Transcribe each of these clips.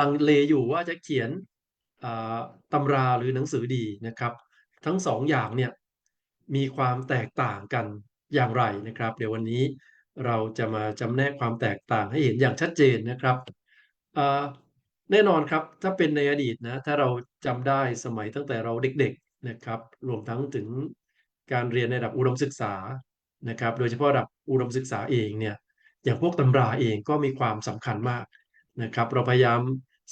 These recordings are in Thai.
ลังเลอยู่ว่าจะเขียนตำราหรือหนังสือดีนะครับ ทั้งสองอย่างเนี่ยมีความแตกต่างกันอย่างไรนะครับ เดี๋ยววันนี้เราจะมาจำแนกความแตกต่างให้เห็นอย่างชัดเจนนะครับแน่นอนครับถ้าเป็นในอดีตนะถ้าเราจำได้สมัยตั้งแต่เราเด็กๆนะครับรวมทั้งถึงการเรียนในระดับอุดมศึกษานะครับ โดยเฉพาะระดับอุดมศึกษาเองเนี่ยอย่างพวกตำราเองก็มีความสำคัญมาก นะครับ เราพยายาม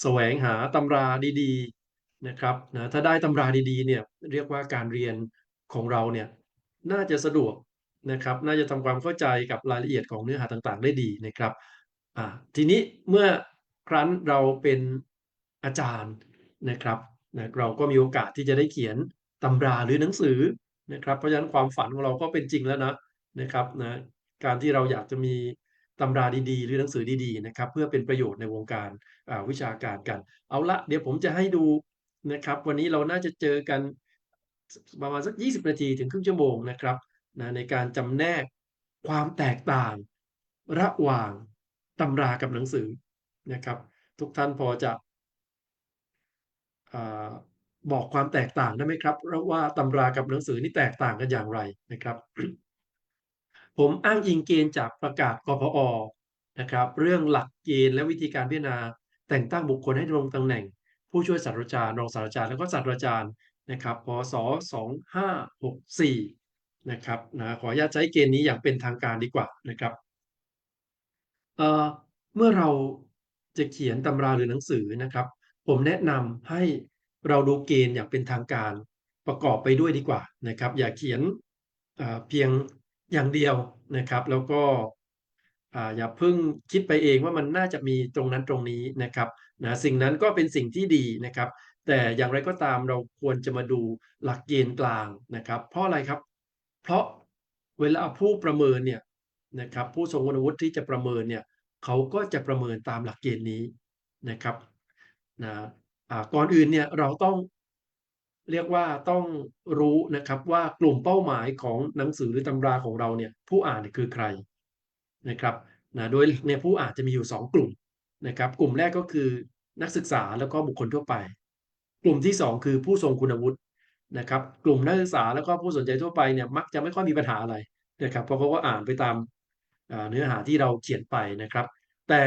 แสวงหาตำราดีๆนะครับนะถ้าได้ตำราดีๆเนี่ยเรียกว่าการเรียนของเราเนี่ยน่าจะสะดวกนะครับ น่าจะทำความเข้าใจกับรายละเอียดของเนื้อหาต่างๆ ได้ดีนะครับอ่าทีนี้เมื่อครั้นเราเป็นอาจารย์นะครับนะเราก็มีโอกาสที่จะได้เขียนตำราหรือหนังสือนะครับ เพราะฉะนั้นความฝันของเราก็เป็นจริงแล้วนะนะครับนะการที่เราอยากจะมี ตำราดีๆ หรือหนังสือดีๆนะครับเพื่อเป็นประโยชน์ในวงการวิชาการกัน เอาละเดี๋ยวผมจะให้ดูนะครับ วันนี้เราน่าจะเจอกันประมาณสัก 20 นาทีถึงครึ่งชั่วโมงนะครับนะในการจำแนกความแตกต่างระหว่างตำรากับหนังสือนะครับ ทุกท่านพอจะบอกความแตกต่างได้ไหมครับ ระว่าตำรากับหนังสือนี่แตกต่างกันอย่างไรนะครับ ผมอ้างอิงเกณฑ์จากประกาศกพอนะครับ เรื่องหลักเกณฑ์และวิธีการพิจารณา แต่งตั้งบุคคลให้ดำรงตำแหน่ง ผู้ช่วยศาสตราจารย์รองศาสตราจารย์แล้วก็ศาสตราจารย์นะครับพศ2564นะครับนะขออนุญาตใช้เกณฑ์นี้อย่างเป็นทางการดีกว่านะครับเเมื่อเราจะเขียนตำราหรือหนังสือนะครับ ผมแนะนำให้เราดูเกณฑ์อย่างเป็นทางการประกอบไปด้วยดีกว่านะครับ อย่าเขียนเพียง อย่างเดียวนะครับ แล้วก็อย่าเพิ่งคิดไปเองว่ามันน่าจะมีตรงนั้นตรงนี้นะครับนะสิ่งนั้นก็เป็นสิ่งที่ดีนะครับ แต่อย่างไรก็ตามเราควรจะมาดูหลักเกณฑ์กลางนะครับ เพราะอะไรครับ เพราะเวลาผู้ประเมินเนี่ยนะครับ ผู้ทรงคุณวุฒิที่จะประเมินเนี่ยเขาก็จะประเมินตามหลักเกณฑ์นี้นะครับนะก่อนอื่นเนี่ยเราต้อง เรียกว่าต้องรู้นะครับว่ากลุ่มเป้าหมายของหนังสือหรือตำราของเราเนี่ยผู้อ่านคือใครนะครับนะโดยเนี่ยผู้อ่านจะมีอยู่ 2 กลุ่มนะครับกลุ่มแรกก็คือนักศึกษาแล้วก็บุคคลทั่วไป กลุ่มที่ 2 คือผู้ทรงคุณวุฒินะครับกลุ่มนักศึกษาแล้วก็ผู้สนใจทั่วไปเนี่ยมักจะไม่ค่อยมีปัญหาอะไรนะครับเพราะเขาก็อ่านไปตามเนื้อหาที่เราเขียนไปนะครับ แต่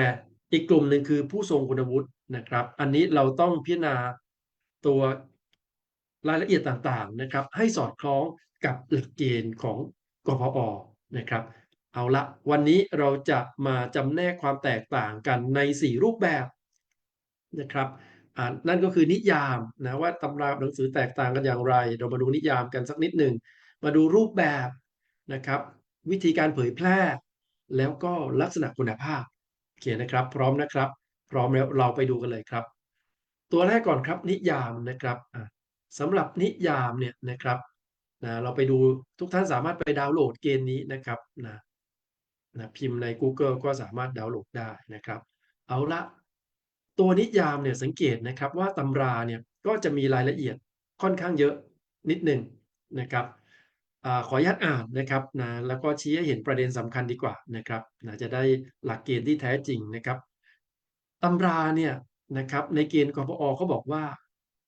อีกกลุ่มหนึ่งคือผู้ทรงคุณวุฒินะครับ อันนี้เราต้องพิจารณาตัว รายละเอียดต่างๆนะครับ ให้สอดคล้องกับหลักเกณฑ์ของกพอนะครับ เอาละวันนี้เราจะมาจำแนกความแตกต่างกันใน 4 รูปแบบนะครับนั่นก็คือนิยามนะว่าตำราหนังสือแตกต่างกันอย่างไร เรามาดูนิยามกันสักนิดหนึ่งมาดูรูปแบบนะครับ วิธีการเผยแพร่ แล้วก็ลักษณะคุณภาพโอเคนะครับ พร้อมนะครับ พร้อมแล้วเราไปดูกันเลยครับ ตัวแรกก่อนครับนิยามนะครับ สำหรับนิยามเนี่ยนะครับนะเราไปดูทุกท่านสามารถไปดาวน์โหลดเกณฑ์นี้นะครับนะนะพิมพ์ใน Google ก็สามารถดาวน์โหลดได้นะครับ เอาละตัวนิยามเนี่ยสังเกตนะครับว่าตำราเนี่ยก็จะมีรายละเอียดค่อนข้างเยอะนิดหนึ่งนะครับอขออนุญาตอ่านนะครับนะแล้วก็ชี้ให้เห็นประเด็นสำคัญดีกว่านะครับนะจะได้หลักเกณฑ์ที่แท้จริงนะครับตำราเนี่ยนะครับในเกณฑ์กพอเขาบอกว่า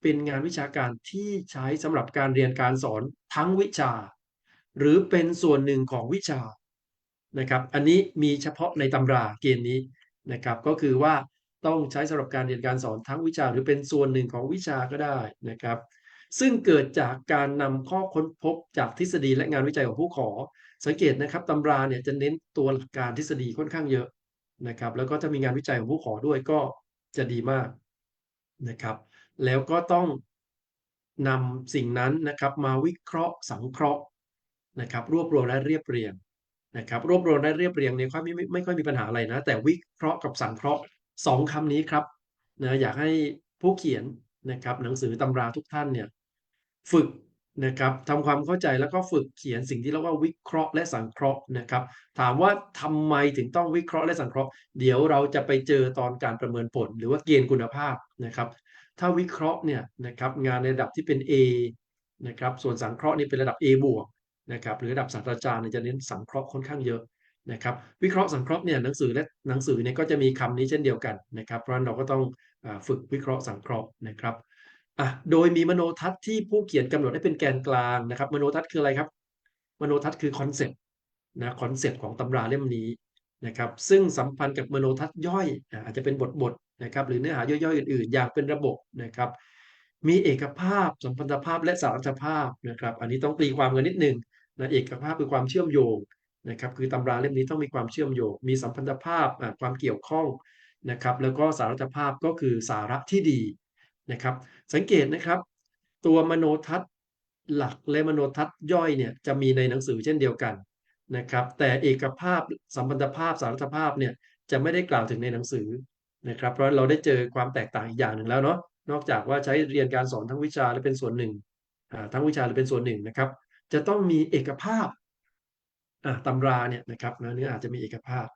เป็นงานวิชาการที่ใช้สำหรับการเรียนการสอนทั้งวิชา หรือเป็นส่วนหนึ่งของวิชานะครับ อันนี้มีเฉพาะในตำราเกณฑ์นี้นะครับ ก็คือว่าต้องใช้สำหรับการเรียนการสอนทั้งวิชา หรือเป็นส่วนหนึ่งของวิชาก็ได้นะครับ ซึ่งเกิดจากการนำข้อค้นพบจากทฤษฎีและงานวิจัยของผู้ขอ สังเกตนะครับตำราเนี่ยจะเน้นตัวหลัการทฤษฎีค่อนข้างเยอะนะครับ แล้วก็ถ้ามีงานวิจัยของผู้ขอด้วยก็จะดีมากนะครับ แล้วก็ต้องนำสิ่งนั้นนะครับมาวิเคราะห์สังเคราะห์นะครับรวบรวมและเรียบเรียงนะครับรวบรวมและเรียบเรียงเนี่ยไม่ไม่ไม่ค่อยมีปัญหาอะไรนะ แต่วิเคราะห์กับสังเคราะห์สองคำนี้ครับนะอยากให้ผู้เขียนนะครับหนังสือตำราทุกท่านเนี่ยฝึกนะครับทำความเข้าใจแล้วก็ฝึกเขียนสิ่งที่เรียกว่าวิเคราะห์และสังเคราะห์นะครับ ถามว่าทำไมถึงต้องวิเคราะห์และสังเคราะห์ เดี๋ยวเราจะไปเจอตอนการประเมินผล หรือว่าเกณฑ์คุณภาพนะครับ ถ้าวิเคราะห์เนี่ยนะครับงานในระดับที่เป็น A นะครับส่วนสังเคราะห์นี่เป็นระดับ A บวกนะครับหรือระดับศาสตราจารย์จะเน้นสังเคราะห์ค่อนข้างเยอะนะครับวิเคราะห์สังเคราะห์เนี่ยหนังสือและหนังสือเนี่ยก็จะมีคำนี้เช่นเดียวกันนะครับ เพราะฉะนั้นเราก็ต้องฝึกวิเคราะห์สังเคราะห์นะครับอะโดยมีมโนทัศน์ที่ผู้เขียนกำหนดให้เป็นแกนกลางนะครับ มโนทัศน์คืออะไรครับ มโนทัศน์คือคอนเซ็ปต์นะคอนเซ็ปต์ของตำราเล่มนี้นะครับซึ่งสัมพันธ์กับมโนทัศน์ย่อยอาจจะเป็นบทบท นะครับหรือเนื้อหาย่อยๆอื่นๆ อย่างเป็นระบบนะครับ มีเอกภาพสัมพันธภาพและสารัญภาพนะครับ อันนี้ต้องตีความกันนิดนึงนะเอกภาพคือความเชื่อมโยงนะครับ คือตำราเล่มนี้ต้องมีความเชื่อมโยง มีสัมพันธภาพความเกี่ยวข้องนะครับ แล้วก็สารัญภาพก็คือสาระที่ดีนะครับ สังเกตนะครับ ตัวมโนทัศน์หลักและมโนทัศน์ย่อยเนี่ยจะมีในหนังสือเช่นเดียวกันนะครับ แต่เอกภาพสัมพันธภาพสารัญภาพเนี่ยจะไม่ได้กล่าวถึงในหนังสือ นะครับเพราะเราได้เจอความแตกต่างอีกอย่างหนึ่งแล้วเนาะนอกจากว่าใช้เรียนการสอนทั้งวิชาและเป็นส่วนหนึ่งทั้งวิชาและเป็นส่วนหนึ่งนะครับ จะต้องมีเอกภาพตำราเนี่ยนะครับเนื้ออาจจะมีเอกภาพ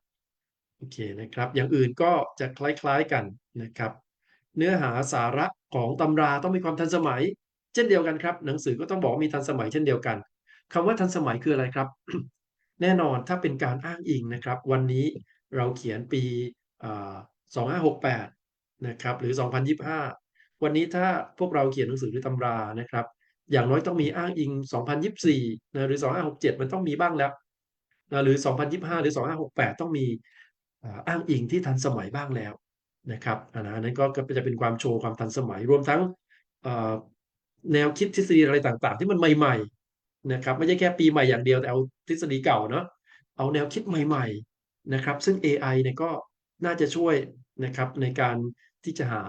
โอเคนะครับ อย่างอื่นก็จะคล้ายๆกันนะครับ เนื้อหาสาระของตำราต้องมีความทันสมัย เช่นเดียวกันครับ หนังสือก็ต้องบอกมีทันสมัยเช่นเดียวกันคำว่าทันสมัยคืออะไรครับ แน่นอนถ้าเป็นการอ้างอิงนะครับ วันนี้เราเขียนปี 2568นะครับหรือ 2025 วันนี้ถ้าพวกเราเขียนหนังสือหรือตำรานะครับ อย่างน้อยต้องมีอ้างอิง 2024นะหรือ 2567 มันต้องมีบ้างแล้วนะหรือ 2025 หรือ 2568 ต้องมีอ้างอิงที่ทันสมัยบ้างแล้วนะครับอันนั้นก็จะเป็นความโชว์ความทันสมัยรวมทั้งแนวคิดทฤษฎีอะไรต่างๆ ที่มันใหม่ๆนะครับไม่ใช่แค่ปีใหม่อย่างเดียวแต่เอาทฤษฎีเก่าเนาะเอาแนวคิดใหม่ ๆนะครับ ซึ่ง AI เนี่ยก็ น่าจะช่วยนะครับในการที่จะหา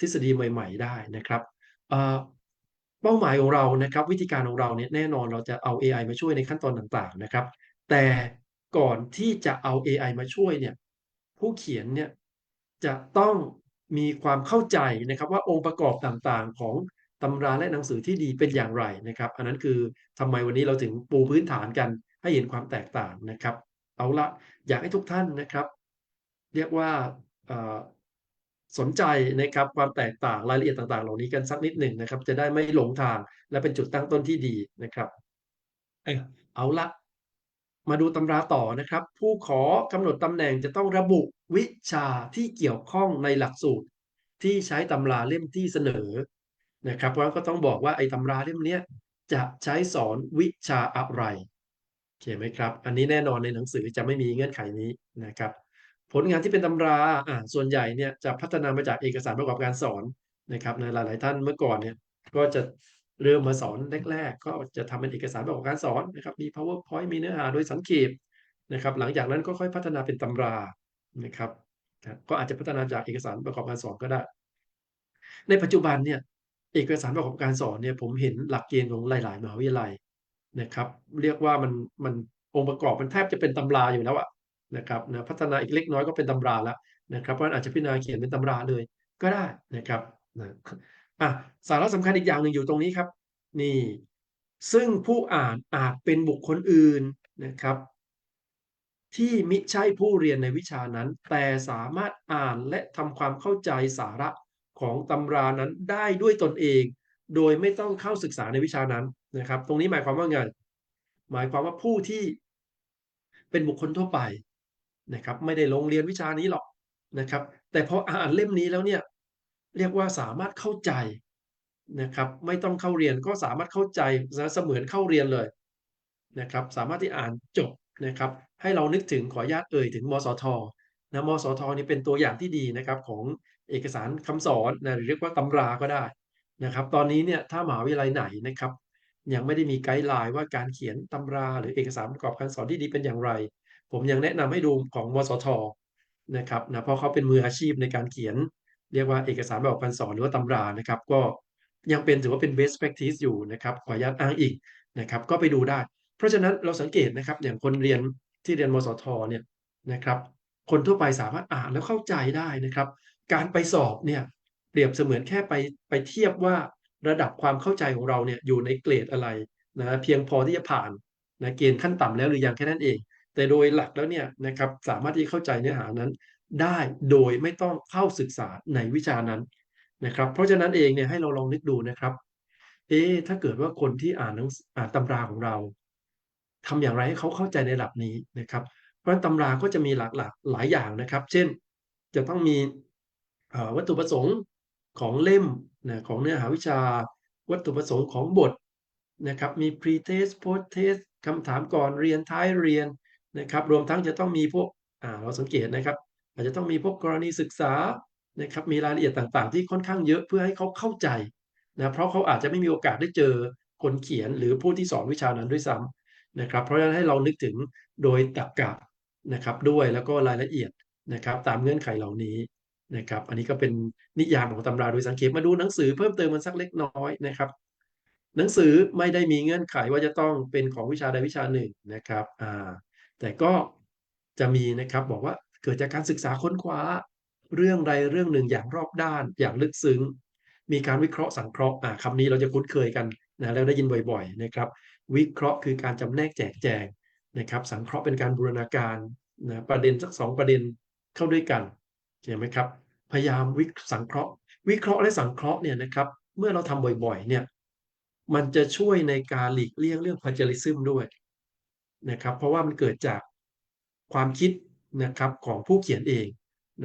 ทฤษฎีใหม่ ๆ ได้นะครับเป้าหมายของเรานะครับวิธีการของเราเนี่ยแน่นอนเราจะเอา AI มาช่วยในขั้นตอนต่างๆนะครับ แต่ก่อนที่จะเอา AI มาช่วยเนี่ยผู้เขียนเนี่ยจะต้องมีความเข้าใจนะครับว่าองค์ประกอบต่างๆ ของตำราและหนังสือที่ดีเป็นอย่างไรนะครับ อันนั้นคือทำไมวันนี้เราถึงปูพื้นฐานกันให้เห็นความแตกต่างนะครับ เอาละอยากให้ทุกท่านนะครับ เรียกว่าสนใจนะครับความแตกต่างรายละเอียดต่าง ๆ เหล่านี้กันสักนิดหนึ่งนะครับ จะได้ไม่หลงทางและเป็นจุดตั้งต้นที่ดีนะครับเอาละมาดูตำราต่อนะครับ ผู้ขอกำหนดตำแหน่งจะต้องระบุวิชาที่เกี่ยวข้องในหลักสูตร ที่ใช้ตำราเล่มที่เสนอนะครับเพราะก็ต้องบอกว่าไอ้ตำราเล่มนี้จะใช้สอนวิชาอะไรโอเคไหมครับ อันนี้แน่นอนในหนังสือจะไม่มีเงื่อนไขนี้นะครับ ผลงานที่เป็นตำราอ่าส่วนใหญ่เนี่ยจะพัฒนามาจากเอกสารประกอบการสอนนะครับในหลาย ๆ ท่านเมื่อก่อนเนี่ยก็จะเริ่มมาสอนแรก ๆ ก็จะทำเป็นเอกสารประกอบการสอนนะครับมี powerpoint มีเนื้อหาโดยสังเขปนะครับหลังจากนั้นก็ค่อยพัฒนาเป็นตำรานะครับก็อาจจะพัฒนาจากเอกสารประกอบการสอนก็ได้ ในปัจจุบันเนี่ยเอกสารประกอบการสอนเนี่ยผมเห็นหลักเกณฑ์ของหลาย ๆ มหาวิทยาลัยนะครับ เรียกว่ามันมันองค์ประกอบมันแทบจะเป็นตำราอยู่แล้วอะ นะครับนะพัฒนาอีกเล็กน้อยก็เป็นตำราแล้วนะครับเพราะอาจจะพิจารณาเขียนเป็นตำราเลยก็ได้นะครับนะอะสาระสำคัญอีกอย่างหนึ่งอยู่ตรงนี้ครับ นี่ ซึ่งผู้อ่านอาจเป็นบุคคลอื่นนะครับ ที่มิใช่ผู้เรียนในวิชานั้น แต่สามารถอ่านและทำความเข้าใจสาระของตำรานั้นได้ด้วยตนเอง โดยไม่ต้องเข้าศึกษาในวิชานั้นนะครับ ตรงนี้หมายความว่าไงหมายความว่าผู้ที่เป็นบุคคลทั่วไป นะครับ ไม่ได้ลงเรียนวิชานี้หรอกนะครับ แต่พออ่านเล่มนี้แล้วเนี่ยเรียกว่าสามารถเข้าใจนะครับ ไม่ต้องเข้าเรียนก็สามารถเข้าใจเสมือนเข้าเรียนเลยนะครับ สามารถที่อ่านจบนะครับ ให้เรานึกถึงขอญาตเอ่ยถึงมสทนะมสทนี่เป็นตัวอย่างที่ดีนะครับของเอกสารคำสอนนะหรือเรียกว่าตำราก็ได้นะครับ ตอนนี้เนี่ยถ้ามหาวิทยาลัยไหนนะครับ ยังไม่ได้มีไกด์ไลน์ว่าการเขียนตำรา หรือเอกสารประกอบการสอนที่ดีเป็นอย่างไร ผมยังแนะนำให้ดูของมสทนะครับนะเพราะเขาเป็นมืออาชีพในการเขียน เรียกว่าเอกสารประกอบการสอนหรือว่าตำรานะครับ ก็ยังเป็นถือว่าเป็น best practice อยู่นะครับขออนุญาตอ้างอีกนะครับ ก็ไปดูได้ เพราะฉะนั้นเราสังเกตนะครับอย่างคนเรียนที่เรียนมสทเนี่ยนะครับ คนทั่วไปสามารถอ่านแล้วเข้าใจได้นะครับ การไปสอบเนี่ยเปรียบเสมือนแค่ไปไปเทียบว่าระดับความเข้าใจของเราเนี่ยอยู่ในเกรดอะไรนะเพียงพอที่จะผ่านนะเกณฑ์ขั้นต่ำแล้วหรือยังแค่นั้นเอง แต่โดยหลักแล้วเนี่ยนะครับสามารถที่เข้าใจเนื้อหานั้น ได้โดยไม่ต้องเข้าศึกษาในวิชานั้นนะครับ เพราะฉะนั้นเองเนี่ยให้เราลองนึกดูนะครับ เอ๊ถ้าเกิดว่าคนที่อ่านหนังอ่านตำราของเราทำอย่างไรให้เขาเข้าใจในระดับนี้นะครับ เพราะฉะนั้นตำราก็จะมีหลากหลากหลายอย่างนะครับ เช่น จะต้องมีวัตถุประสงค์ของเล่มนะของเนื้อหาวิชา วัตถุประสงค์ของบทนะครับ มี pre-test post-test คำถามก่อนเรียนท้ายเรียน นะครับรวมทั้งจะต้องมีพวกเราสังเกตนะครับ อาจจะต้องมีพวกกรณีศึกษานะครับมีรายละเอียดต่างๆ ที่ค่อนข้างเยอะเพื่อให้เขาเข้าใจนะเพราะเขาอาจจะไม่มีโอกาสได้เจอคนเขียนหรือผู้ที่สอนวิชานั้นด้วยซ้ำนะครับเพราะฉะนั้นให้เรานึกถึงโดยตรรกะนะครับด้วยแล้วก็รายละเอียดนะครับตามเงื่อนไขเหล่านี้นะครับอันนี้ก็เป็นนิยามของตำราโดยสังเกตมาดูหนังสือเพิ่มเติมมันสักเล็กน้อยนะครับ หนังสือไม่ได้มีเงื่อนไขว่าจะต้องเป็นของวิชาใดวิชาหนึ่งนะครับอ่า แต่ก็จะมีนะครับบอกว่าเกิดจากการศึกษาค้นคว้า เรื่องใดเรื่องหนึ่งอย่างรอบด้านอย่างลึกซึ้ง มีการวิเคราะห์สังเคราะห์อ่าคำนี้เราจะคุ้นเคยกันนะแล้วได้ยินบ่อยๆนะครับ วิเคราะห์คือการจำแนกแจกแจงนะครับสังเคราะห์เป็นการบูรณาการนะประเด็นสักสองประเด็นเข้าด้วยกันเห็นไหมครับพยายามวิสังเคราะห์ วิเคราะห์และสังเคราะห์เนี่ยนะครับเมื่อเราทำบ่อยๆเนี่ยมันจะช่วยในการหลีกเลี่ยงเรื่อง plagiarism ด้วย นะครับ เพราะว่ามันเกิดจากความคิดนะครับของผู้เขียนเอง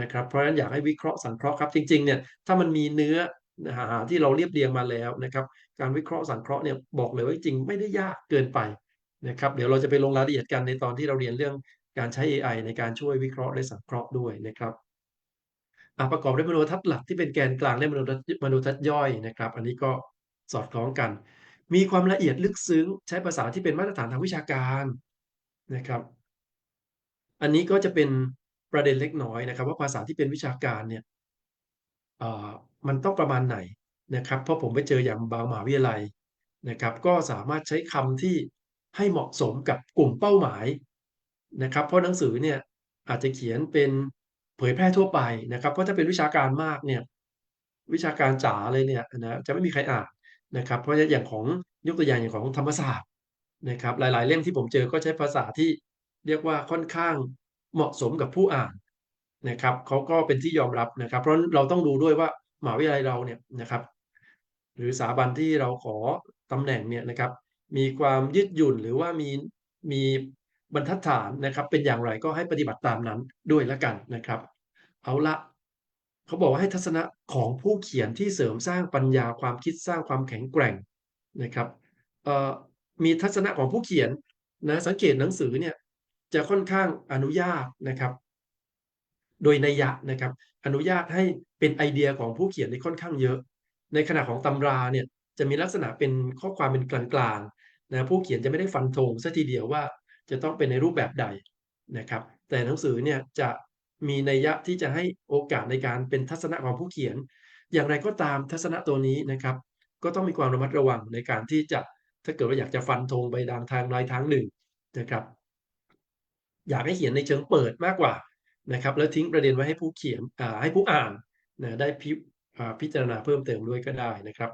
นะครับ เพราะฉะนั้นอยากให้วิเคราะห์สังเคราะห์ครับ จริงๆเนี่ยถ้ามันมีเนื้อหาที่เราเรียบเรียงมาแล้วนะครับ การวิเคราะห์สังเคราะห์เนี่ยบอกเลยว่าจริงไม่ได้ยากเกินไปนะครับ เดี๋ยวเราจะไปลงรายละเอียดกันในตอนที่เราเรียนเรื่องการใช้ AI ในการช่วยวิเคราะห์และสังเคราะห์ด้วยนะครับประกอบด้วยมโนทัศน์หลักที่เป็นแกนกลางและมโนทัศน์มโนทัศน์ย่อยนะครับ อันนี้ก็สอดคล้องกัน มีความละเอียดลึกซึ้ง ใช้ภาษาที่เป็นมาตรฐานทางวิชาการ นะครับ อันนี้ก็จะเป็นประเด็นเล็กน้อยนะครับ ว่าภาษาที่เป็นวิชาการเนี่ยมันต้องประมาณไหนนะครับ เพราะผมไปเจออย่างบางมหาวิทยาลัยนะครับ ก็สามารถใช้คำที่ให้เหมาะสมกับกลุ่มเป้าหมายนะครับ เพราะหนังสือเนี่ยอาจจะเขียนเป็นเผยแพร่ทั่วไปนะครับ เพราะถ้าเป็นวิชาการมากเนี่ยวิชาการจ๋าเลยเนี่ยนะจะไม่มีใครอ่านนะครับ เพราะอย่างของยกตัวอย่างอย่างของธรรมศาสตร์ นะครับหลาย ๆ เล่มที่ผมเจอก็ใช้ภาษาที่เรียกว่าค่อนข้างเหมาะสมกับผู้อ่านนะครับเขาก็เป็นที่ยอมรับนะครับ เพราะเราต้องดูด้วยว่ามหาวิทยาลัยเราเนี่ยนะครับ หรือสถาบันที่เราขอตำแหน่งเนี่ยนะครับ มีความยืดหยุ่นหรือว่ามีมีบรรทัดฐานนะครับ เป็นอย่างไรก็ให้ปฏิบัติตามนั้นด้วยละกันนะครับ เอาละเขาบอกว่าให้ทัศนะของผู้เขียนที่เสริมสร้างปัญญาความคิดสร้างความแข็งแกร่งนะครับเอ่อ มีทัศนะของผู้เขียนนะสังเกตหนังสือเนี่ยจะค่อนข้างอนุญาตนะครับ โดยนัยยะนะครับ อนุญาตให้เป็นไอเดียของผู้เขียนที่ค่อนข้างเยอะ ในขณะของตำราเนี่ยจะมีลักษณะเป็นข้อความเป็นกลางๆนะผู้เขียนจะไม่ได้ฟันธงซะทีเดียวว่าจะต้องเป็นในรูปแบบใดนะครับ แต่หนังสือเนี่ยจะมีนัยยะที่จะให้โอกาสในการเป็นทัศนะของผู้เขียน อย่างไรก็ตามทัศนะตัวนี้นะครับ ก็ต้องมีความระมัดระวังในการที่จะ ถ้าเกิดว่าอยากจะฟันธงไปทางทางใดทางหนึ่งนะครับ อยากให้เขียนในเชิงเปิดมากกว่านะครับ แล้วทิ้งประเด็นไว้ให้ผู้เขียนให้ผู้อ่านนะได้พิพิจารณาเพิ่มเติมด้วยก็ได้นะครับ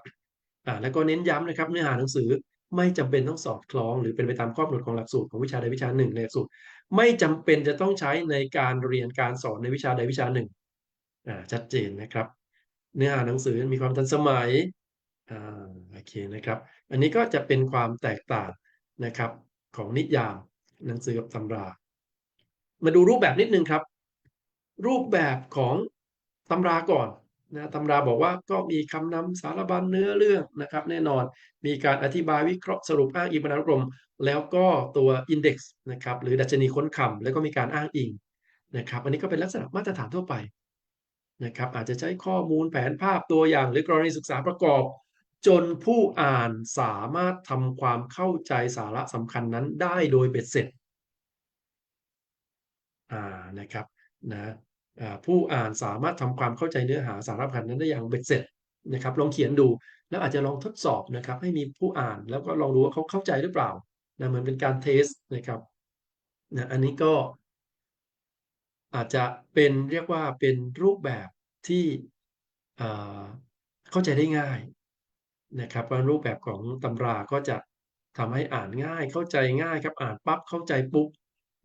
อ่าแล้วก็เน้นย้ำนะครับ เนื้อหาหนังสือไม่จำเป็นต้องสอดคล้อง หรือเป็นไปตามข้อกำหนดของหลักสูตรของวิชาใดวิชาหนึ่งในหลักสูตรไม่จำเป็นจะต้องใช้ในการเรียนการสอนในวิชาใดวิชาหนึ่งอ่าชัดเจนนะครับ เนื้อหาหนังสือมีความทันสมัยอ่า เคนะครับ อันนี้ก็จะเป็นความแตกต่างนะครับของนิยามหนังสือกับตำรา มาดูรูปแบบนิดนึงครับ รูปแบบของตำราก่อนนะตำราบอกว่าก็มีคำนำสารบัญเนื้อเรื่องนะครับ แน่นอนมีการอธิบายวิเคราะห์สรุปอ้างอิงบรรณานุกรม แล้วก็ตัว index นะครับหรือดัชนีค้นคำแล้วก็มีการอ้างอิงนะครับ อันนี้ก็เป็นลักษณะมาตรฐานทั่วไปนะครับอาจจะใช้ข้อมูลแผนภาพตัวอย่างหรือกรณีศึกษาประกอบ จนผู้อ่านสามารถทำความเข้าใจสาระสำคัญนั้นได้โดยเบ็ดเสร็จอ่านะครับนะผู้อ่านสามารถทำความเข้าใจเนื้อหาสาระสำคัญนั้นได้อย่างเบ็ดเสร็จนะครับลองเขียนดูแล้วอาจจะลองทดสอบนะครับ ให้มีผู้อ่านแล้วก็ลองดูว่าเขาเข้าใจหรือเปล่านะเหมือนเป็นการเทสนะครับนะอันนี้ก็อาจจะเป็นเรียกว่าเป็นรูปแบบที่เข้าใจได้ง่าย นะครับว่ารูปแบบของตำราก็จะทำให้อ่านง่ายเข้าใจง่ายครับอ่านปั๊บเข้าใจปุ๊บ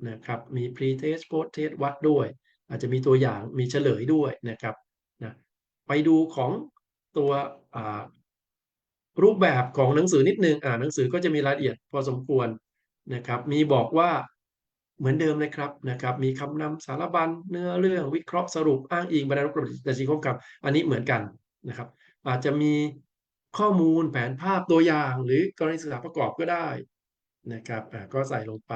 นะครับมี pre test post test วัดด้วย อาจจะมีตัวอย่างมีเฉลยด้วยนะครับนะไปดูของตัวรูปแบบของหนังสือนิดนึงอ่านหนังสือก็จะมีรายละเอียดพอสมควรนะครับมีบอกว่าเหมือนเดิมเลยครับนะครับ มีคำนำสารบัญเนื้อเรื่องวิเคราะห์สรุปอ้างอิงบรรณานุกรมบัญชีคงคำอันนี้เหมือนกันนะครับ อาจจะมี ข้อมูลแผนภาพตัวอย่างหรือกรณีศึกษาประกอบก็ได้นะครับก็ใส่ลงไป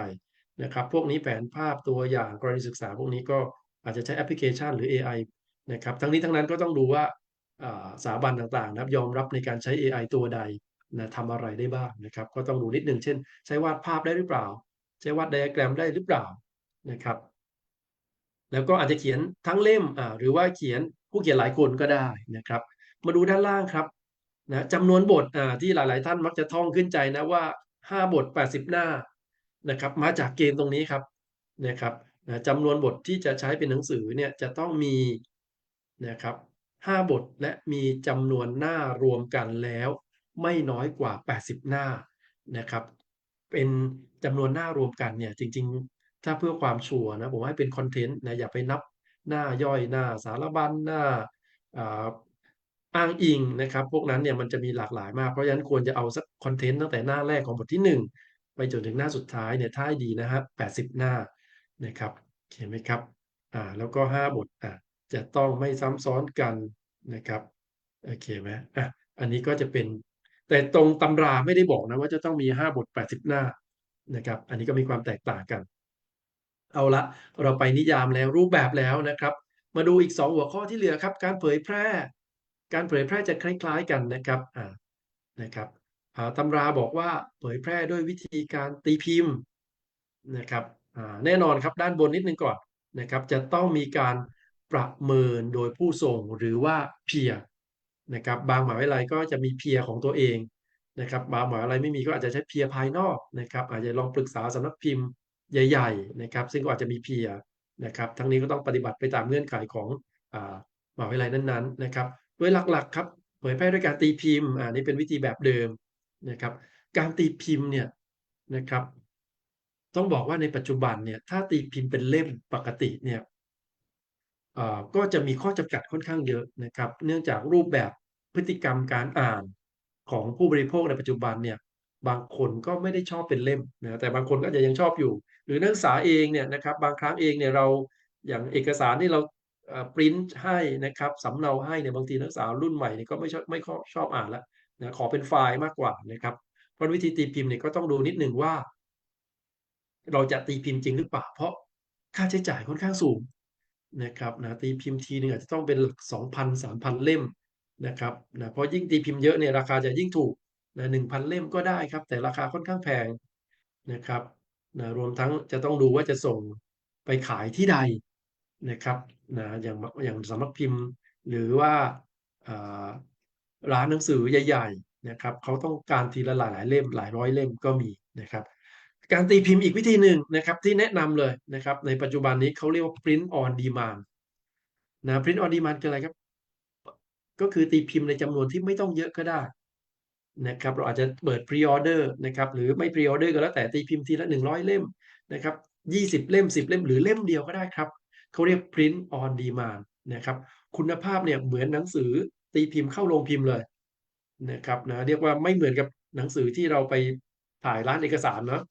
นะครับ พวกนี้แผนภาพตัวอย่างกรณีศึกษาพวกนี้ก็อาจจะใช้แอปพลิเคชันหรือ AI นะครับทั้งนี้ทั้งนั้นก็ต้องดูว่าสถาบันต่างๆนะครับยอมรับในการใช้ AI ตัวใดนะทำอะไรได้บ้างนะครับ ก็ต้องดูนิดหนึ่งเช่น ใช้วาดภาพได้หรือเปล่า ใช้วาดไดอะแกรมได้หรือเปล่านะครับ แล้วก็อาจจะเขียนทั้งเล่มหรือว่าเขียนผู้เขียนหลายคนก็ได้นะครับ มาดูด้านล่างครับ นะจำนวนบทที่หลาย ๆ ท่านมักจะท่องขึ้นใจนะว่า 5 บท 80 หน้านะครับมาจากเกณฑ์ตรงนี้ครับนะครับนะจำนวนบทที่จะใช้เป็นหนังสือเนี่ยจะต้องมีนะครับ5บทและมีจำนวนหน้ารวมกันแล้ว ไม่น้อยกว่า 80 หน้านะครับเป็นจำนวนหน้ารวมกันเนี่ยจริง ๆ ถ้าเพื่อความชัวร์นะผมให้เป็นคอนเทนต์นะอย่าไปนับหน้าย่อยหน้าสารบัญหน้า อ้างอิงนะครับ พวกนั้นเนี่ยมันจะมีหลากหลายมาก เพราะฉะนั้นควรจะเอาสักคอนเทนต์ตั้งแต่หน้าแรกของบทที่ 1 ไปจนถึงหน้าสุดท้ายเนี่ยถ้าให้ดีนะฮะ80หน้านะครับเห็นไหมครับอ่าแล้วก็ 5 บทอ่าจะต้องไม่ซ้ำซ้อนกันนะครับโอเคไหมอะอันนี้ก็จะเป็น แต่ตรงตำราไม่ได้บอกนะว่าจะต้องมี 5 บท 80 หน้านะครับ อันนี้ก็มีความแตกต่างกัน เอาละเราไปนิยามแล้วรูปแบบแล้วนะครับ มาดูอีก 2 หัวข้อที่เหลือครับ การเผยแพร่ การเผยแพร่จะคล้าย ๆกันนะครับนะครับตำราบอกว่าเผยแพร่ด้วยวิธีการตีพิมพ์นะครับแน่นอนครับด้านบนนิดนึงก่อนนะครับจะต้องมีการประเมินโดยผู้ส่งหรือว่าเพียนะครับบางหมหาวิทยาลัยก็จะมีเพียของตัวเองนะครับบางหมหาวิทยาลัยไม่มีก็อาจจะใช้เพียภายนอกนะครับอาจจะลองปรึกษาสำนักพิมพ์ใหญ่ๆนะครับซึ่งก็อาจจะมีเพียนะครับทั้งนี้ก็ต้องปฏิบัติไปตามเงื่อนไขของมหาวิทยาลัยนั้นๆนะครับ ดยหลักๆครับเผยแพร่ด้วยการตีพิมพ์อ่านี่เป็นวิธีแบบเดิมนะครับ การตีพิมพ์เนี่ยนะครับ ต้องบอกว่าในปัจจุบันเนี่ยถ้าตีพิมพ์เป็นเล่มปกติเนี่ยก็จะมีข้อจำกัดค่อนข้างเยอะนะครับ เนื่องจากรูปแบบพฤติกรรมการอ่านของผู้บริโภคในปัจจุบันเนี่ยบางคนก็ไม่ได้ชอบเป็นเล่มนะแต่บางคนก็จะยังชอบอยู่ หรือนักศึกษาเองเนี่ยนะครับบางครั้งเองเนี่ยเราอย่างเอกสารที่เรา ปริ้นให้นะครับสำเนาให้เนี่ยบางทีนักศึกษารุ่นใหม่เนี่ยก็ไม่ชอบไม่ชอบอ่านแล้วนะขอเป็นไฟล์มากกว่านะครับเพราะวิธีตีพิมพ์เนี่ยก็ต้องดูนิดหนึ่งว่า เราจะตีพิมพ์จริงหรือเปล่า เพราะค่าใช้จ่ายค่อนข้างสูงนะครับนะตีพิมพ์ทีนึงอาจจะต้องเป็นหลักสองพันสามพันเล่มนะครับนะเพราะยิ่งตีพิมพ์เยอะเนี่ยราคาจะยิ่งถูกนะหนึ่งพันเล่มก็ได้ครับ แต่ราคาค่อนข้างแพงนะครับนะรวมทั้งจะต้องดูว่าจะส่งไปขายที่ใดนะครับ นะอย่างอย่างสำนักพิมพ์ หรือว่าร้านหนังสือใหญ่ๆนะครับเขาต้องการทีละหลายหลายเล่มหลายร้อยเล่มก็มีนะครับการตีพิมพ์อีกวิธีหนึ่งนะครับที่แนะนำเลยนะครับในปัจจุบันนี้เขาเรียกว่า print on demand นะ print on demand คืออะไรครับ ก็คือตีพิมพ์ในจำนวนที่ไม่ต้องเยอะก็ได้นะครับเราอาจจะเปิด pre order นะครับหรือไม่ pre order ก็แล้วแต่ตีพิมพ์ทีละ 100 เล่มนะครับ20 เล่ม 10 เล่มหรือเล่มเดียวก็ได้ครับ เขาเรียก print on demand นะครับคุณภาพเนี่ยเหมือนหนังสือตีพิมพ์เข้าโรงพิมพ์เลยนะครับนะเรียกว่าไม่เหมือนกับหนังสือที่เราไปถ่ายร้านเอกสารเนาะ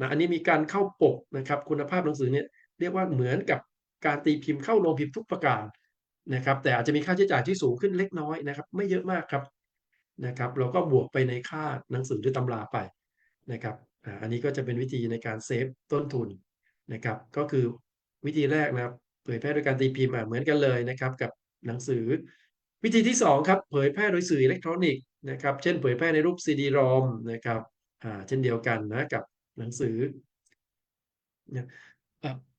นะอันนี้มีการเข้าปกนะครับคุณภาพหนังสือเนี่ยเรียกว่าเหมือนกับการตีพิมพ์เข้าโรงพิมพ์ทุกประการนะครับแต่อาจจะมีค่าใช้จ่ายที่สูงขึ้นเล็กน้อยนะครับไม่เยอะมากครับนะครับเราก็บวกไปในค่าหนังสือหรือตำราไปนะครับอันนี้ก็จะเป็นวิธีในการเซฟต้นทุนนะครับก็คือวิธีแรกนะครับ เผยแพร่โดยการตีพิมพ์เหมือนกันเลยนะครับกับหนังสือ วิธีที่2ครับเผยแพร่โดยสื่ออิเล็กทรอนิกส์นะครับเช่นเผยแพร่ในรูป CD-ROM นะครับอ่าเช่นเดียวกันนะกับหนังสือนะ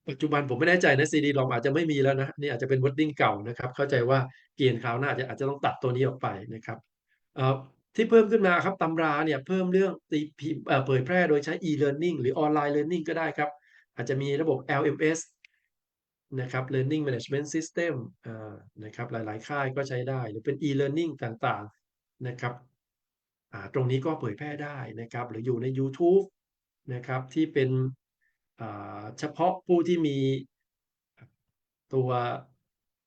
ปัจจุบันผมไม่แน่ใจนะ CD-ROM อมอาจจะไม่มีแล้วนะนี่อาจจะเป็นวอร์ดดิ้งเก่านะครับ เข้าใจว่าเกียนคราวหน้าจะอาจจะต้องตัดตัวนี้ออกไปนะครับที่เพิ่มขึ้นมาครับตำราเนี่ยเพิ่มเรื่องตีพิมพ์เผยแพร่โดยใช้ e-learning หรือ online learning ก็ได้ครับ อาจจะมีระบบ LMS นะครับ learning management system นะครับหลาย ๆ ค่ายก็ใช้ได้ หรือเป็น e-learning ต่างๆนะครับตรงนี้ก็เผยแพร่ได้นะครับ หรืออยู่ใน YouTube นะครับที่เป็นเฉพาะผู้ที่มีตัว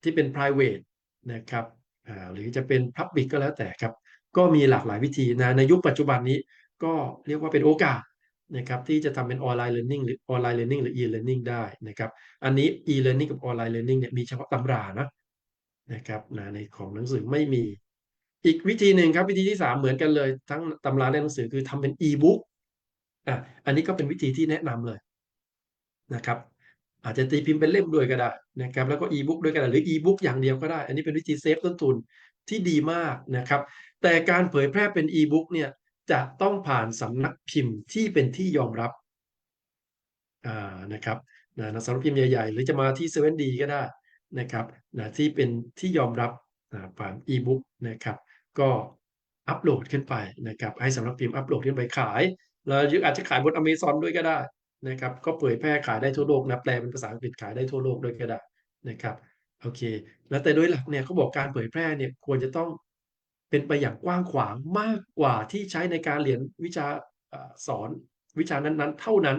ที่เป็น private นะครับหรือจะเป็น public ก็แล้วแต่ครับ ก็มีหลากหลายวิธีนะในยุคปัจจุบันนี้ก็เรียกว่าเป็นโอกาส นะครับที่จะทำเป็นออนไลน์เรียนรู้หรือออนไลน์เรียนรู้หรือ e-learning ได้นะครับ อันนี้ e-learning กับออนไลน์เรียนรู้เนี่ยมีเฉพาะตำรานะนะครับนะในของหนังสือไม่มี อีกวิธีหนึ่งครับวิธีที่ 3 เหมือนกันเลย ทั้งตำราและหนังสือคือทำเป็น e-book อะอันนี้ก็เป็นวิธีที่แนะนำเลยนะครับ อาจจะตีพิมพ์เป็นเล่มด้วยก็ได้นะครับแล้วก็ e-book ด้วยก็ได้หรือ e-book อย่างเดียวก็ได้ อันนี้เป็นวิธีเซฟต้นทุนที่ดีมากนะครับ แต่การเผยแพร่เป็น e-book เนี่ย จะต้องผ่านสำนักพิมพ์ที่เป็นที่ยอมรับนะครับนะสำนักพิมพ์ใหญ่ๆ หรือจะมาที่ 7D ก็ได้นะครับนะที่เป็นที่ยอมรับนะผ่าน e-book นะครับก็อัปโหลดขึ้นไปนะครับให้สำนักพิมพ์อัปโหลดขึ้นไปขายแล้วอาจจะขายบน Amazon ด้วยก็ได้นะครับก็เผยแพร่ขายได้ทั่วโลกนะแปลเป็นภาษาอังกฤษขายได้ทั่วโลกด้วยก็ได้นะครับโอเค แล้วแต่โดยหลักเนี่ยเขาบอกการเผยแพร่เนี่ยควรจะต้อง เป็นไปอย่างกว้างขวางมากกว่าที่ใช้ในการเรียนวิชาสอนวิชานั้นๆ เท่านั้น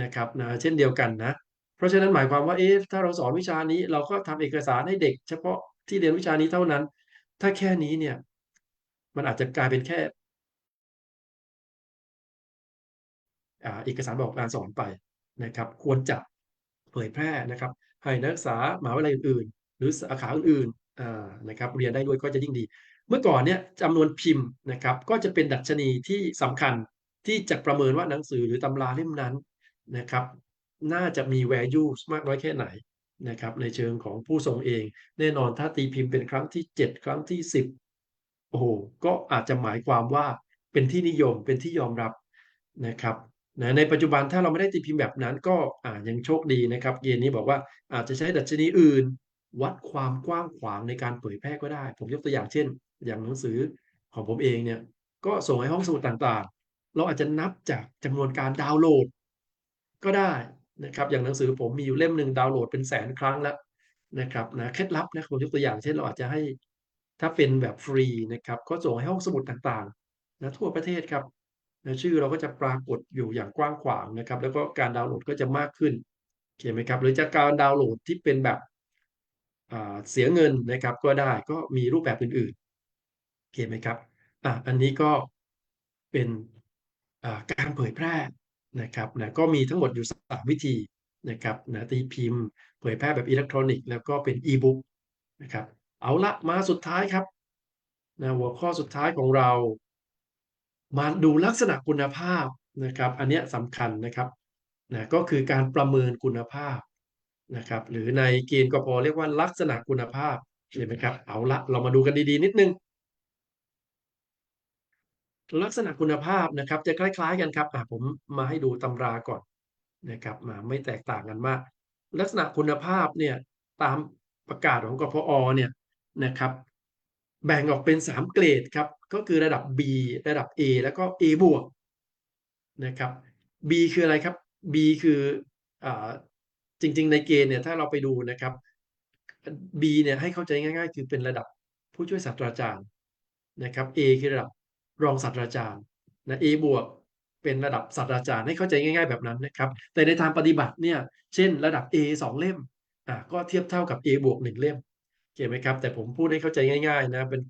นะครับนะเช่นเดียวกันนะ เพราะฉะนั้นหมายความว่าเอ๊ะถ้าเราสอนวิชานี้เราก็ทำเอกสารให้เด็ก เฉพาะที่เรียนวิชานี้เท่านั้น ถ้าแค่นี้เนี่ย มันอาจจะกลายเป็นแค่เอกสารบอกการสอนไปนะครับ ควรจะเผยแพร่นะครับให้นักศึกษามหาวิทยาลัยอื่นๆหรือสาขาอื่นๆ นะครับเรียนได้ด้วยก็จะยิ่งดี เมื่อก่อนเนี่ยจำนวนพิมพ์นะครับก็จะเป็นดัชนีที่สำคัญที่จะประเมินว่าหนังสือหรือตำราเล่มนั้นนะครับน่าจะมี value มากน้อยแค่ไหนนะครับในเชิงของผู้ส่งเอง แน่นอนถ้าตีพิมพ์เป็นครั้งที่ 7 ครั้งที่ 10โอ้โหก็อาจจะหมายความว่าเป็นที่นิยมเป็นที่ยอมรับนะครับนะในปัจจุบันถ้าเราไม่ได้ตีพิมพ์แบบนั้นก็อ่ายังโชคดีนะครับเกณฑ์นี้บอกว่าอาจจะใช้ดัชนีอื่น วัดความกว้างขวางในการเผยแพร่ก็ได้ ผมยกตัวอย่างเช่น อย่างหนังสือของผมเองเนี่ยก็ส่งให้ห้องสมุดต่างๆ เราอาจจะนับจากจำนวนการดาวน์โหลด ก็ได้นะครับอย่างหนังสือผมมีอยู่เล่มหนึ่งดาวน์โหลดเป็นแสนครั้งแล้วนะครับนะเคล็ดลับนะผมยกตัวอย่างเช่นเราอาจจะให้ถ้าเป็นแบบฟรีนะครับก็ส่งให้ห้องสมุดต่างๆนะทั่วประเทศครับนะชื่อเราก็จะปรากฏอยู่อย่างกว้างขวางนะครับ แล้วก็การดาวน์โหลดก็จะมากขึ้นเขียนไหมครับ หรือจากการดาวน์โหลดที่เป็นแบบ เสียเงินนะครับก็ได้ก็มีรูปแบบอื่นๆเขียนไหมครับอะอันนี้ก็เป็นการเผยแพร่นะครับนะก็มีทั้งหมดอยู่สามวิธีนะครับนะตีพิมพ์เผยแพร่แบบอิเล็กทรอนิกส์แล้วก็เป็นอีบุ๊กนะครับเอาละมาสุดท้ายครับนะหัวข้อสุดท้ายของเรา มาดูลักษณะคุณภาพนะครับ อันนี้สำคัญนะครับนะก็คือการประเมินคุณภาพ นะครับ หรือในเกณฑ์กพเรียกว่าลักษณะคุณภาพเห็นไหมครับ เอาละเรามาดูกันดีๆ นิดนึง ลักษณะคุณภาพนะครับ จะคล้าย ๆ กันครับผมมาให้ดูตำราก่อนนะครับมาไม่แตกต่างกันมาก ลักษณะคุณภาพเนี่ยตามประกาศของกพอเนี่ยนะครับ แบ่งออกเป็น 3 เกรดครับ ก็คือระดับ B ระดับ A แล้วก็ A บวกนะครับ B คืออะไรครับ B คืออ จริง ๆ ในเกณฑ์เนี่ยถ้าเราไปดูนะครับ B เนี่ยให้เข้าใจง่ายๆ คือเป็นระดับผู้ช่วยศาสตราจารย์นะครับ A คือระดับรองศาสตราจารย์นะ A บวกเป็นระดับศาสตราจารย์ให้เข้าใจง่าย ๆแบบนั้นนะครับ แต่ในทางปฏิบัติเนี่ยเช่นระดับ A 2 เล่มอ่าก็เทียบเท่ากับ A บวก1เล่มเห็นไหมครับ แต่ผมพูดให้เข้าใจง่าย ๆ นะเป็น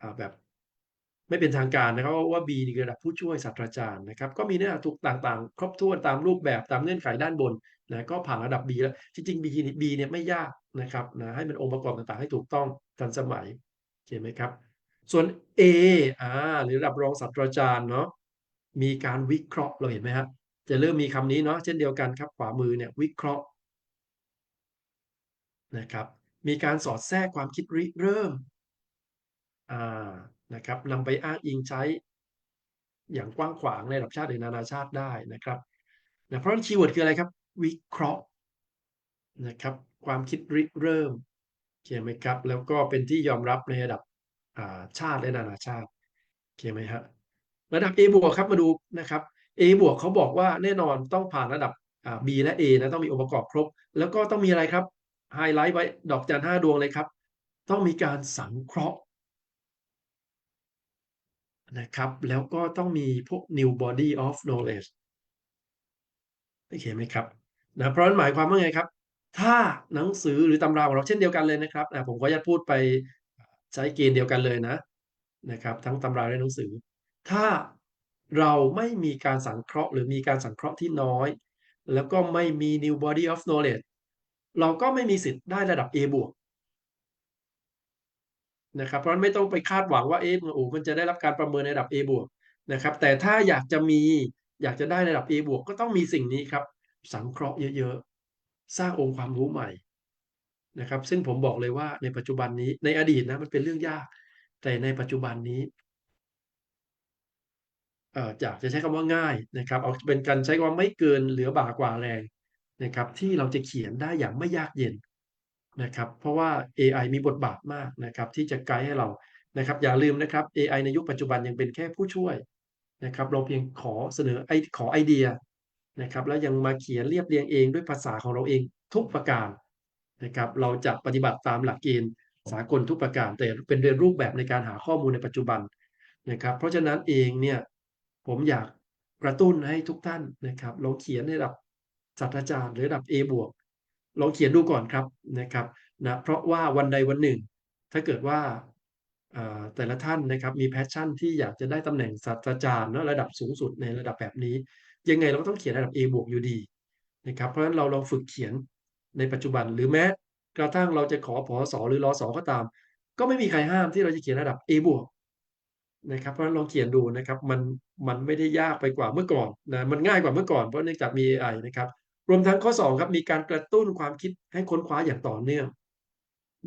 อ่าแบบ ไม่เป็นทางการนะครับว่า B นี่คือระดับผู้ช่วยศาสตราจารย์นะครับก็มีเนื้อถูกต่างๆ ครบถ้วนตามรูปแบบตามเงื่อนไขด้านบนนะก็ผ่านระดับ B แล้วจริงๆ B นี่ B เนี่ยไม่ยากนะครับนะให้มันองค์ประกอบต่างๆ ให้ถูกต้องทันสมัยเห็นไหมครับ ส่วน A อ่าหรือระดับรองศาสตราจารย์เนาะมีการวิเคราะห์เราเห็นไหมครับจะเริ่มมีคำนี้เนาะเช่นเดียวกันครับขวามือเนี่ยวิเคราะห์นะครับมีการสอดแทรกความคิดริเริ่มอ่า นะครับนำไปอ้างอิงใช้อย่างกว้างขวางในระดับชาติหรือนานาชาติได้นะครับนะเพราะคีย์เวิร์ดคืออะไรครับ วิเคราะห์นะครับความคิดริเริ่มเขียนไหมครับ แล้วก็เป็นที่ยอมรับในระดับชาติและนานาชาติเขียนไหมฮะระดับ A บวกครับมาดูนะครับ A บวกเขาบอกว่าแน่นอนต้องผ่านระดับ B และ A นะต้องมีองค์ประกอบครบ แล้วก็ต้องมีอะไรครับไฮไลท์ไว้ดอกจันห้าดวงเลยครับ ต้องมีการสังเคราะห์ นะครับ แล้วก็ต้องมีพวก new body of knowledge โอเคไหมครับนะเพราะนั้นหมายความว่าไงครับ ถ้าหนังสือหรือตำราของเราเช่นเดียวกันเลยนะครับนะผมก็จะพูดไปใช้เกณฑ์เดียวกันเลยนะนะครับ ทั้งตำราและหนังสือ ถ้าเราไม่มีการสังเคราะห์ หรือมีการสังเคราะห์ที่น้อย แล้วก็ไม่มี new body of knowledge เราก็ไม่มีสิทธิ์ได้ระดับ A บวก นะครับเพราะไม่ต้องไปคาดหวังว่าเอ๊ะโอ้มันจะได้รับการประเมินในระดับ A บวกนะครับแต่ถ้าอยากจะมีอยากจะได้ระดับ A บวกก็ต้องมีสิ่งนี้ครับ สังเคราะห์เยอะๆ สร้างองค์ความรู้ใหม่นะครับ ซึ่งผมบอกเลยว่าในปัจจุบันนี้ในอดีตนะมันเป็นเรื่องยาก แต่ในปัจจุบันนี้เอ่ออยากจะใช้คำว่าง่ายนะครับ เอาเป็นการใช้คำว่าไม่เกินเหลือบ่ากว่าแรงนะครับ ที่เราจะเขียนได้อย่างไม่ยากเย็น นะครับเพราะว่าเอไอมีบทบาทมากนะครับที่จะไกด์ให้เรานะครับอย่าลืมนะครับเอไอในยุคปัจจุบันยังเป็นแค่ผู้ช่วยนะครับเราเพียงขอเสนอไอขอไอเดียนะครับแล้วยังมาเขียนเรียบเรียงเองด้วยภาษาของเราเองทุกประการนะครับเราจะปฏิบัติตามหลักเกณฑ์สากลทุกประการ แต่เป็นเรียนรูปแบบในการหาข้อมูลในปัจจุบันนะครับเพราะฉะนั้นเองเนี่ยผมอยากกระตุ้นให้ทุกท่านนะครับลองเขียนในระดับศาสตราจารย์หรือระดับ A บวก ลองเขียนดูก่อนครับนะครับนะเพราะว่าวันใดวันหนึ่ง ถ้าเกิดว่าแต่ละท่านนะครับมี passion ที่อยากจะได้ตำแหน่งศาสตราจารย์เนะระดับสูงสุดในระดับแบบนี้ ยังไงเราก็ต้องเขียนระดับ A บวกอยู่ดีนะครับเพราะฉะนั้นเราลองฝึกเขียนในปัจจุบันหรือแม้กระทั่งเราจะขอผอ.ส.หรือรอสอก็ตาม ก็ไม่มีใครห้ามที่เราจะเขียนระดับ A บวกนะครับเพราะฉะนั้นลองเขียนดูนะครับมันมันไม่ได้ยากไปกว่าเมื่อก่อนนะมันง่ายกว่าเมื่อก่อนเพราะเนื่องจากมีเอไอนะครับ รวมทั้งข้อ2ครับมีการกระตุ้นความคิดให้ค้นคว้าอย่างต่อเนื่อง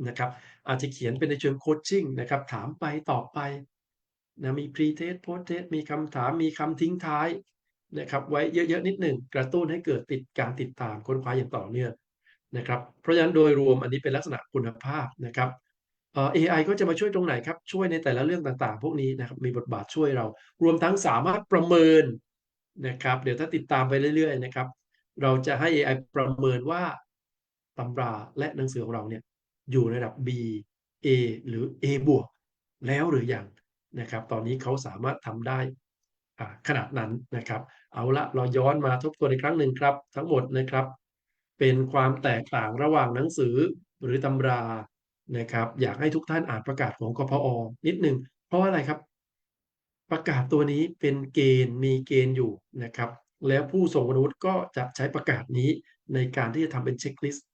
นะครับ อาจจะเขียนเป็นในเชิง coaching นะครับ ถามไปตอบไปนะมี pre-test post-test มีคำถามมีคำทิ้งท้ายนะครับ ไว้เยอะๆนิดหนึ่งกระตุ้นให้เกิดติดการติดตามค้นคว้าอย่างต่อเนื่องนะครับ เพราะฉะนั้นโดยรวมอันนี้เป็นลักษณะคุณภาพนะครับเอไอก็จะมาช่วยตรงไหนครับ ช่วยในแต่ละเรื่องต่างๆ พวกนี้นะครับมีบทบาทช่วยเรา รวมทั้งสามารถประเมินนะครับ เดี๋ยวถ้าติดตามไปเรื่อยๆนะครับ เราจะให้เอไอประเมินว่าตำราและหนังสือของเราเนี่ยอยู่ในระดับ B A หรือ A บวกแล้วหรือยังนะครับ ตอนนี้เขาสามารถทำได้ขนาดนั้นนะครับ เอาละเราย้อนมาทบทวนอีกครั้งหนึ่งครับ ทั้งหมดนะครับ เป็นความแตกต่างระหว่างหนังสือหรือตำรานะครับ อยากให้ทุกท่านอ่านประกาศของกพอ.นิดหนึ่งเพราะว่าอะไรครับ ประกาศตัวนี้เป็นเกณฑ์มีเกณฑ์อยู่นะครับ แล้วผู้ทรงคุณวุฒิก็จะใช้ประกาศนี้ในการที่จะทำเป็นเช็กลิสต์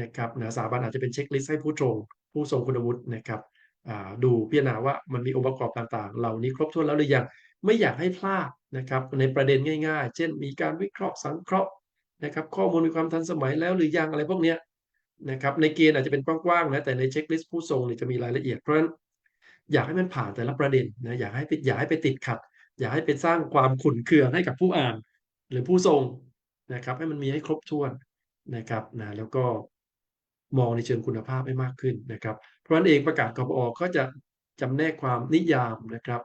นะครับนะสถาบันอาจจะเป็นเช็กลิสต์ให้ผู้ทรง ผู้ทรงคุณวุฒินะครับดูพิจารณาว่ามันมีองค์ประกอบต่างๆ เหล่านี้ครบถ้วนแล้วหรือยังไม่อยากให้พลาดนะครับในประเด็นง่าย ๆ เช่น มีการวิเคราะห์สังเคราะห์นะครับ ข้อมูลมีความทันสมัยแล้วหรือยังอะไรพวกเนี้ยนะครับในเกณฑ์อาจจะเป็นกว้างๆนะแต่ในเช็กลิสต์ผู้ทรงเนี่ยจะมีรายละเอียดเพราะฉะนั้นอยากให้มันผ่านแต่ละประเด็นนะอย่าให้อย่าให้ไปติดขัด อย่าให้ไปสร้างความขุ่นเคืองให้กับผู้อ่าน หรือผู้ทรงนะครับ ให้มันมีให้ครบถ้วนนะครับนะแล้วก็มองในเชิงคุณภาพให้มากขึ้นนะครับ เพราะฉะนั้นเองประกาศกพอ.ก็จะจำแนกความนิยามนะครับ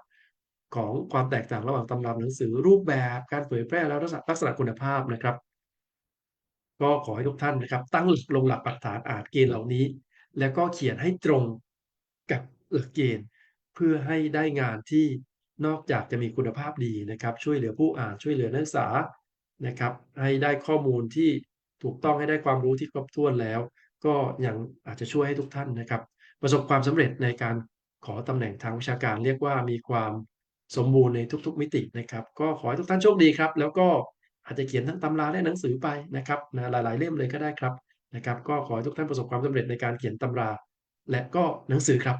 ของความแตกต่างระหว่างตำราหนังสือรูปแบบการเผยแพร่และลักษณะลักษณะคุณภาพนะครับ ก็ขอให้ทุกท่านนะครับ ตั้งหลักลงหลักปักฐานอ่านเกณฑ์เหล่านี้ แล้วก็เขียนให้ตรงกับหลักเกณฑ์ เพื่อให้ได้งานที่ นอกจากจะมีคุณภาพดีนะครับ ช่วยเหลือผู้อ่านช่วยเหลือนักศึกษานะครับ ให้ได้ข้อมูลที่ถูกต้องให้ได้ความรู้ที่ครบถ้วนแล้ว ก็ยังอาจจะช่วยให้ทุกท่านนะครับ ประสบความสำเร็จในการขอตำแหน่งทางวิชาการเรียกว่ามีความสมบูรณ์ในทุก ๆ มิตินะครับ ก็ขอให้ทุกท่านโชคดีครับ แล้วก็อาจจะเขียนทั้งตำราและหนังสือไปนะครับนะหลาย ๆ เล่มเลยก็ได้ครับนะครับ ก็ขอให้ทุกท่านประสบความสำเร็จในการเขียนตำรา และก็หนังสือครับ